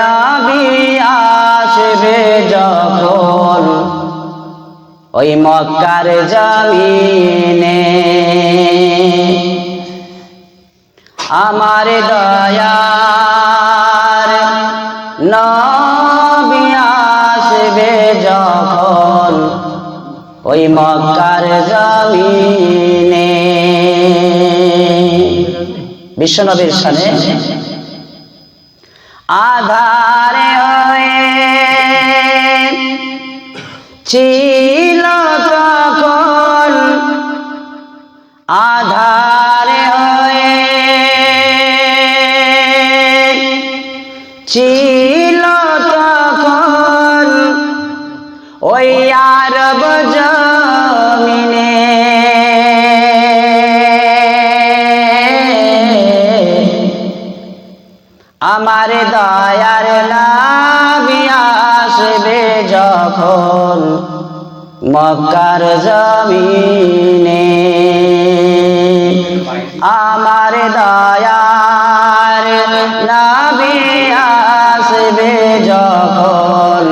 আসবে যখন ওই মক্কার জমিনে। আমার দয়ার নবী আসবে যখন ওই মক্কার জমিনে। বিশ্বনবীর সানে আধারে হয়ে ছিল আমার দয়ার নাবি আসবে যখন মক্কার জমিনে। আমার দয়ার নাবি আসবে যখন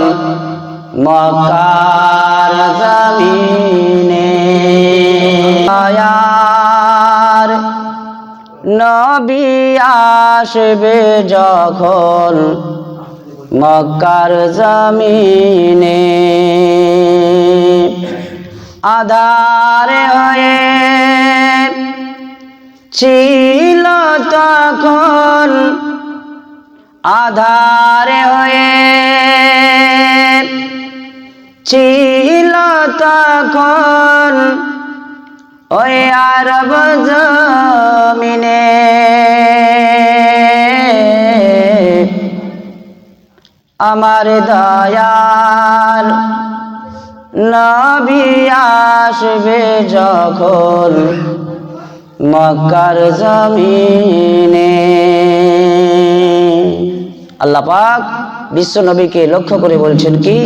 মক্কার জমিনে। নবী আসবে যখন মক্কার জমিনে। আধারে হয়ে ছিল তখন আধারে হয়ে ছিল তখন ওই আরব জমিনে। আমার দয়াল নবী আসবে যখন মক্কার জমিনে। আল্লাহ পাক বিশ্ব নবীকে লক্ষ্য করে বলছেন কি?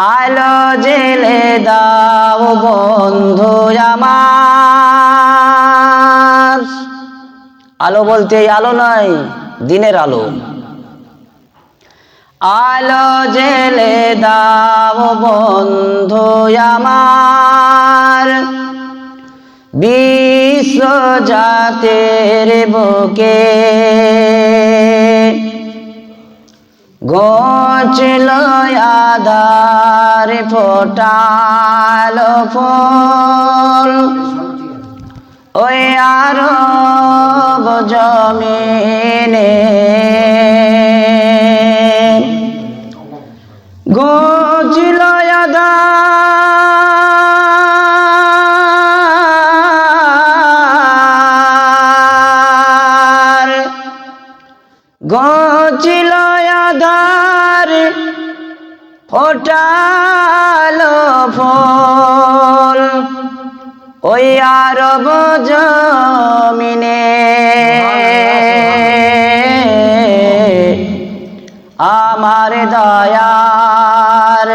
আলো জেলে দাও বন্ধু আমার। আলো বলতে এই আলো নয়, দিনের আলো। আলো জেলে দাও বন্ধু আমার। বিশ্ব জাতের বুকে গোচল আধার ফোটাল ফল। ওই আরব জমিনে গছিল আধার ফোটালো ফল। ওই আরব জমিনে আমার দয়ার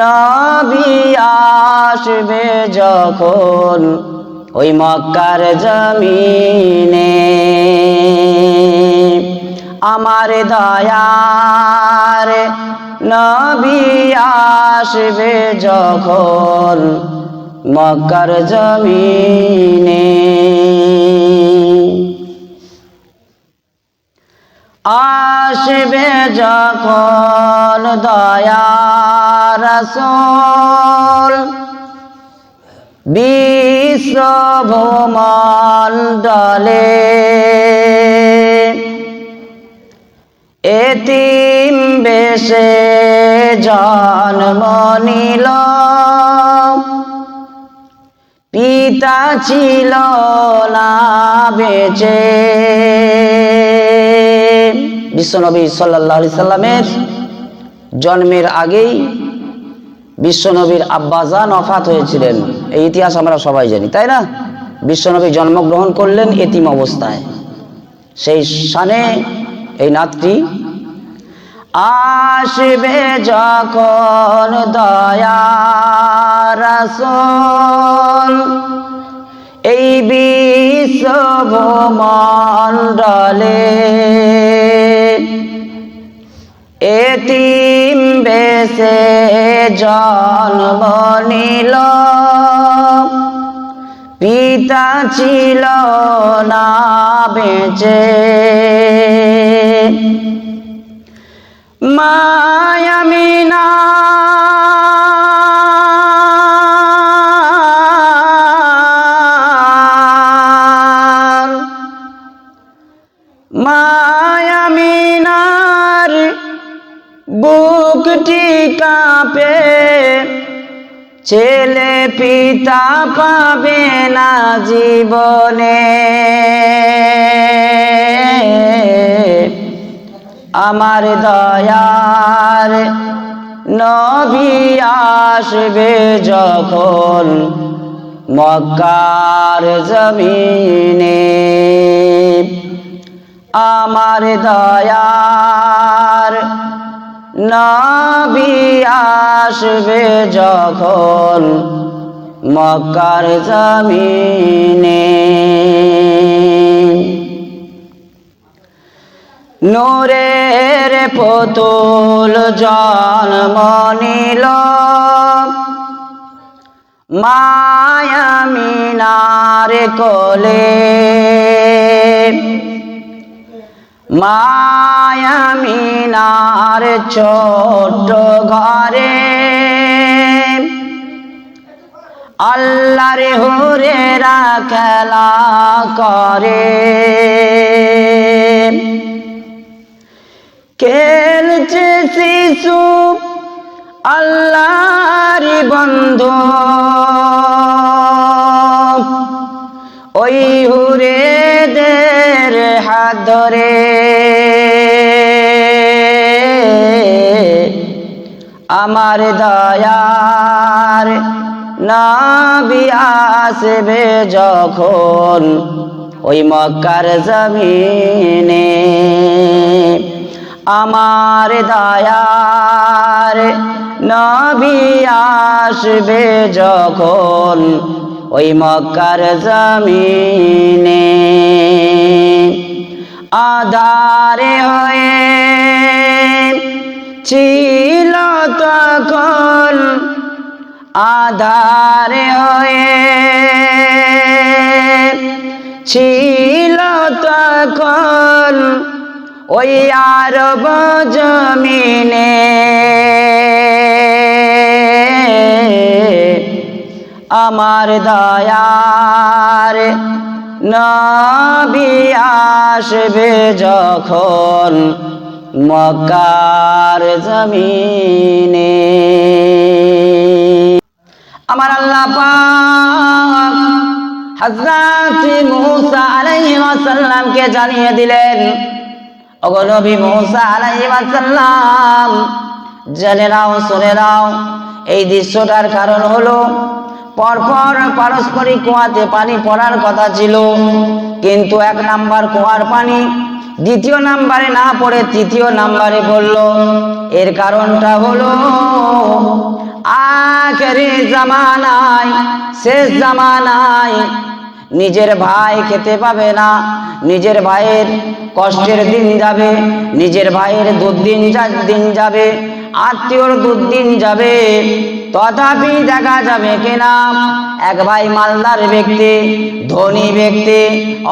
নবী আসবে যখন ওই মক্কার জমিনে। আমার দয়ার নবী আসবে যখন মক্কার জমিনে। আসবে যখন দয়া রসুল বিশ্বভূমণ্ডলে এতিম বেশে জন্ম নিল। পিতা ছিল না বেঁচে। বিশ্বনবী সাল্লাহ সাল্লামের জন্মের আগেই বিশ্বনবীর আব্বাজান অফাত হয়েছিলেন, এই ইতিহাস আমরা সবাই জানি, তাই না? বিশ্বনবী জন্মগ্রহণ করলেন এতিম অবস্থায়। সেই সানে এই নাতটি আসবে যখন দয়া এই বিশ্ব ভূমণ্ডলে তিম বেসে জন্ম নিল। পিতা ছিল না বেঁচে। মায়ামিনা বুকটি কাঁপে, ছেলে পিতা পাবে না জীবনে। আমার দয়ার নবী আসবে যখন মক্কার জমিনে। আমার দয়ার নবী আসবে যখন মক্কার জমিনে। নূরের পুতুল জন্ম নিল। মায়ামিনার কোলে। মায়ামিনার ছোট ঘরে। আল্লাহর হুরেরা খেলা করে। খেলছে শিশু আল্লাহর বন্ধু। ওই হুরেদের ধরে আমার দয়ার নবী আসবে যখন ওই মক্কার জমিনে। আমার দয়ার নবী আসবে যখন ওই মক্কার জমিনে। আধারে হয়ে ছিল তখন আধারে হয়ে ছিল তখন ওই আরব জমিনে আমার দয়ার নবী আসবে যখন মক্কার জমিনে। আমার আল্লাহ পাক হযরত মূসা আলাইহিস সালামকে জানিয়ে দিলেন, ওগো নবী মূসা আলাইহিস সালাম জেনে নাও, শুনে নাও, এই দৃশ্যটার কারণ হলো পরপর পারস্পরিক কুয়াতে পানি পড়ার কথা ছিল। কিন্তু এক নাম্বার কুয়ার পানি দ্বিতীয় নাম্বারে না পড়ে তৃতীয় নাম্বারে পড়ল। এর কারণটা হলো, আখেরি জামানায়, শেষ জামানায় নিজের ভাই খেতে পাবে না, নিজের ভাইয়ের কষ্টের দিন যাবে, নিজের ভাইয়ের দুর্দিন যা- দিন যাবে আত্মীয়র দুর্দিন যাবে, তথাপি দেখা যাবে কিনা? এক ভাই মালদার ব্যক্তি, ধনী ব্যক্তি,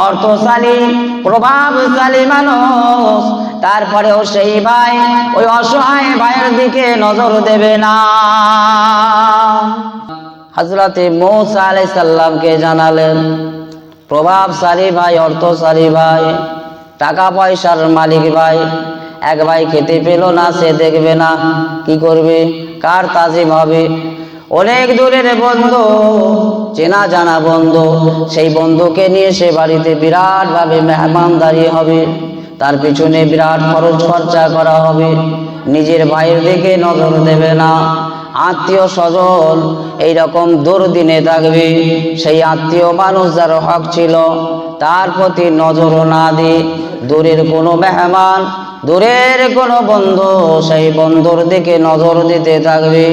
অর্থশালী, প্রভাবশালী মানুষ। তারপরেও সেই ভাই ওই অসহায় ভাইয়ের দিকে নজর দেবে না। হজরতে মৌসা আলাই সাল্লামকে জানালেন, প্রভাবশালী ভাই, অর্থশালী ভাই, টাকা পয়সার মালিক ভাই এক ভাই খেতে পেল না, সে দেখবে না। কি করবে? কার তাজিম হবে? অনেক দূরের বন্ধু, চেনা জানা বন্ধু, সেই বন্ধুকে নিয়ে সে বাড়িতে বিরাটভাবে মেহমানদারি হবে। তার পিছনে বিরাট খরচ খরচা করা হবে। নিজের ভাইয়ের দিকে নজর দেবে না। আত্মীয় স্বজন এইরকম দুর্দিনে থাকবে। সেই আত্মীয় মানুষ যার হক ছিল, তার প্রতি নজরও না দিয়ে দূরের কোনো মেহমান দূরের কোনো বন্ধু সেই বন্ধুর দিকে নজর দিতে থাকবে।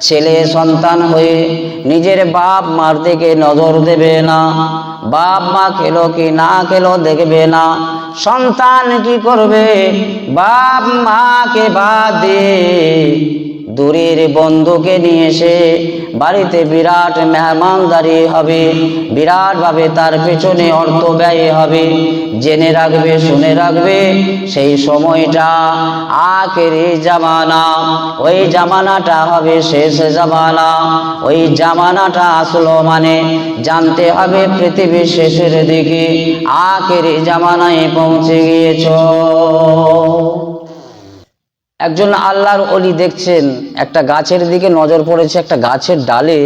ছেলে সন্তান হয়ে নিজের বাপ মার দিকে নজর দেবে না। বাপ মা খেলো কি না খেলো দেখবে না। সন্তান কি করবে? বাপ মাকে বাদ দিয়ে দূরের বন্ধুকে নিয়ে এসে বাড়িতে বিরাট মেহমানদারি হবে, বিরাটভাবে তার পেছনে অর্থ ব্যয় হবে। জেনে রাখবে, শুনে রাখবে, সেই সময়টা আখেরি জামানা। ওই জামানাটা হবে শেষ জামানা। ওই জামানাটা আসলো মানে জানতে হবে পৃথিবীর শেষের দিকে আখেরি জামানায় পৌঁছে গিয়েছ। একজন আল্লাহর অলি দেখছেন, একটা গাছের দিকে নজর পড়েছে, একটা গাছের ডালে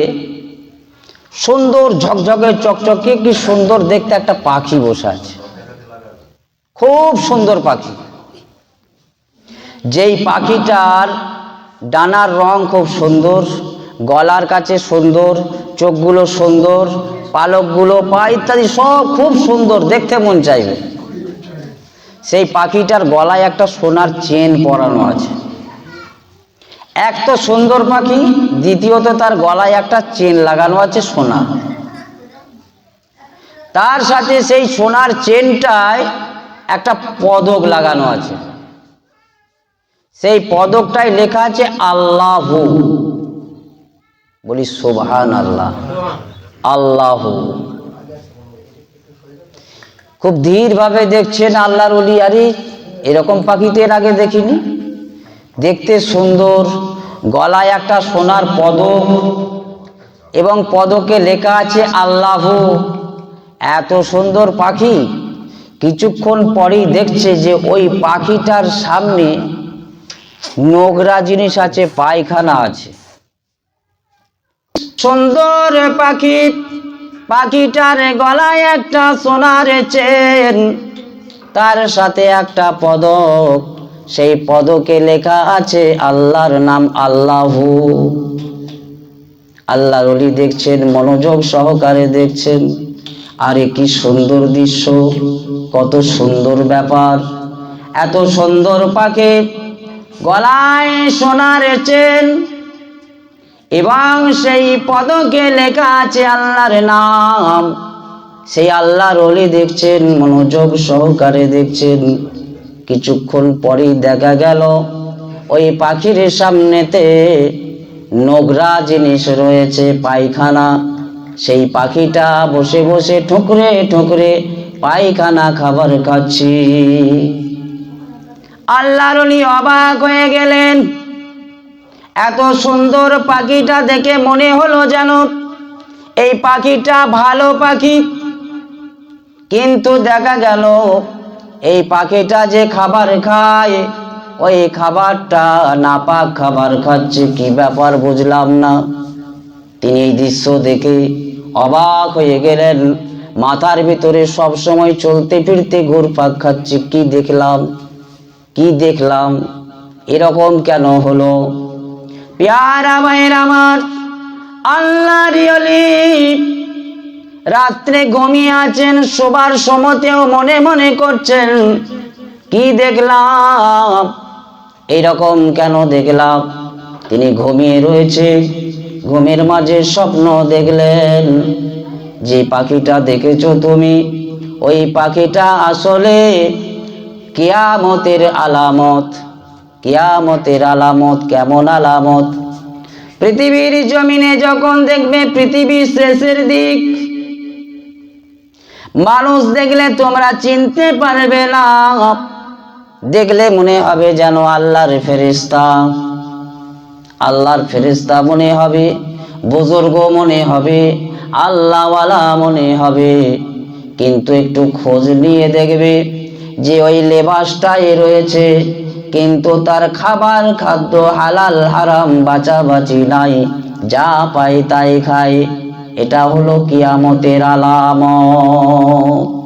সুন্দর ঝকঝকে চকচকে, কি সুন্দর দেখতে একটা পাখি বসে আছে। খুব সুন্দর পাখি। যেই পাখিটার ডানার রং খুব সুন্দর, গলার কাছে সুন্দর, চোখগুলো সুন্দর, পালকগুলো পা ইত্যাদি সব খুব সুন্দর, দেখতে মন চাইবে। সেই পাখিটার গলায় একটা সোনার চেন পরানো আছে। এক তো সুন্দর পাখি, দ্বিতীয়ত তার গলায় একটা চেন লাগানো আছে সোনা। তার সাথে সেই সোনার চেনটায় একটা পদক লাগানো আছে। সেই পদকটায় লেখা আছে, আল্লাহু। বলি সোভান আল্লাহ আল্লাহু। খুব ধীরভাবে দেখছেন আল্লাহর অলি আরে এরকম পাখি তো এর আগে দেখিনি। দেখতে সুন্দর, গলায় একটা সোনার পদক এবং পদকে লেখা আছে আল্লাহ। এত সুন্দর পাখি, কিছুক্ষণ পরেই দেখছে যে ওই পাখিটার সামনে নোংরা জিনিস আছে, পায়খানা আছে। সুন্দর পাখি। পাখিটার গলায় একটা সোনার চেন, তার সাথে একটা পদক। সেই পদকে লেখা আছে, আল্লাহর নাম আল্লাহু। আল্লাহর অলি দেখছেন, মনোযোগ সহকারে দেখছেন। আরে কি সুন্দর দৃশ্য, কত সুন্দর ব্যাপার। এত সুন্দর পাখি, গলায় সোনার চেন এবং সেই পদকে লেখা আছে আল্লাহর নাম। সেই আল্লাহর অলি দেখছেন, মনোযোগ সহকারে দেখছেন। কিছুক্ষণ পরেই দেখা গেল, ওই পাখির সামনেতে নোংরা জিনিস রয়েছে, পায়খানা। সেই পাখিটা বসে বসে ঠুকরে ঠুকরে পায়খানা খাবার খাচ্ছি। আল্লাহর অলি অবাক হয়ে গেলেন এত সুন্দর পাখিটা দেখে মনে হলো যেন এই পাখিটা ভালো পাখি। কিন্তু দেখা গেল এই পাখিটা যে খাবার খায়, ওই খাবারটা নাপাক খাবার খাচ্ছে, কি ব্যাপার বুঝলাম না। তিনি এই দৃশ্য দেখে অবাক হয়ে গেলেন। মাথার ভিতরে সব সময় চলতে ফিরতে ঘুরপাক খাচ্ছে, কি দেখলাম কি দেখলাম, এরকম কেন হলো? পেয়ারা ভাইয়ের আমার আল্লাহ রাত্রে ঘুমিয়ে আছেন, শোবার সময়তেও মনে মনে করছেন, কি দেখলাম? এইরকম কেন দেখলাম? তিনি ঘুমিয়ে রয়েছে, ঘুমের মাঝে স্বপ্ন দেখলেন, যে পাখিটা দেখেছ তুমি, ওই পাখিটা আসলে কিয়ামতের আলামত। কিয়ামতের আলামত, কেমন আলামত? পৃথিবীর জমিনে যখন দেখবে পৃথিবীর শেষের দিক, মানুষ দেখলে তোমরা চিনতে পারবে না। দেখলে মনে হবে যেন আল্লাহর ফেরিস্তা আল্লাহর ফেরিস্তা মনে হবে, বুজুর্গ মনে হবে, আল্লাহওয়ালা মনে হবে। কিন্তু একটু খোঁজ নিয়ে দেখবে যে ওই লেবাসটাই রয়েছে। কিন্তু তার খাবার খাদ্য হালাল, হারাম, বাঁচাবাচি নাই। যা পাই তাই খায়। এটা হলো কিয়ামতের আলামত।